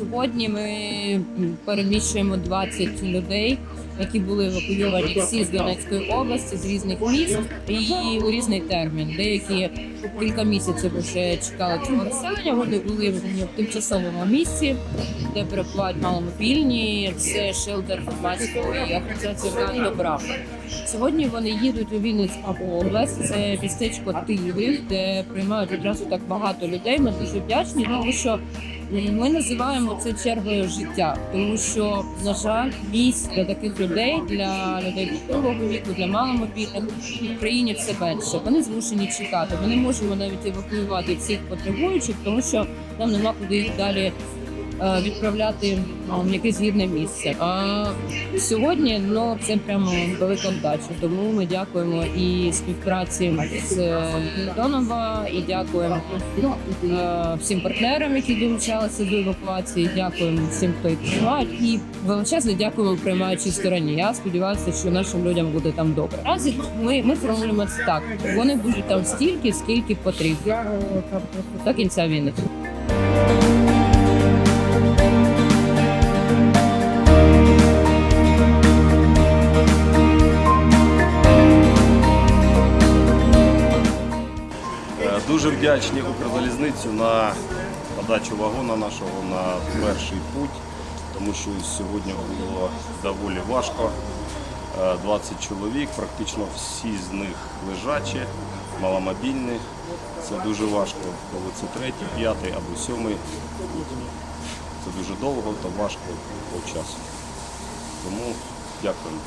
Сьогодні ми переміщуємо 20 людей, які були евакуйовані всі з Донецької області, з різних міст і у різний термін. Деякі кілька місяців вже чекали цього розселення. Вони були в тимчасовому місці, де перебувають маломобільні. Це шелтер громадської «Брат добра. Сьогодні вони їдуть у Вінницьку область. Це містечко Тиви, де приймають одразу так багато людей. Ми дуже вдячні, тому що ми називаємо це чергою життя, тому що на жаль, місць для таких людей, для людей похилого віку, для маломобільних в Україні все менше. Вони змушені чекати. Ми не можемо навіть евакуювати всіх потребуючих, тому що нам нема куди їх далі відправляти в якесь гідне місце. А сьогодні ну це прямо велика вдача. Тому ми дякуємо і співпраці з е, Донова, і дякуємо е, всім партнерам, які долучалися до евакуації. Дякуємо всім, хто їх. І величезне дякуємо приймаючій стороні. Я сподіваюся, що нашим людям буде там добре. Наразі ми, ми формулюємо це так. Вони будуть там стільки, скільки потрібно до кінця війни. Дуже вдячні Укрзалізницю на подачу вагона нашого на перший путь, тому що сьогодні було доволі важко. Е, 20 чоловік, практично всі з них лежачі, маломобільні. Це дуже важко, коли це третій, п'ятий або сьомий. Це дуже довго та важко по часу. Тому дякуємо.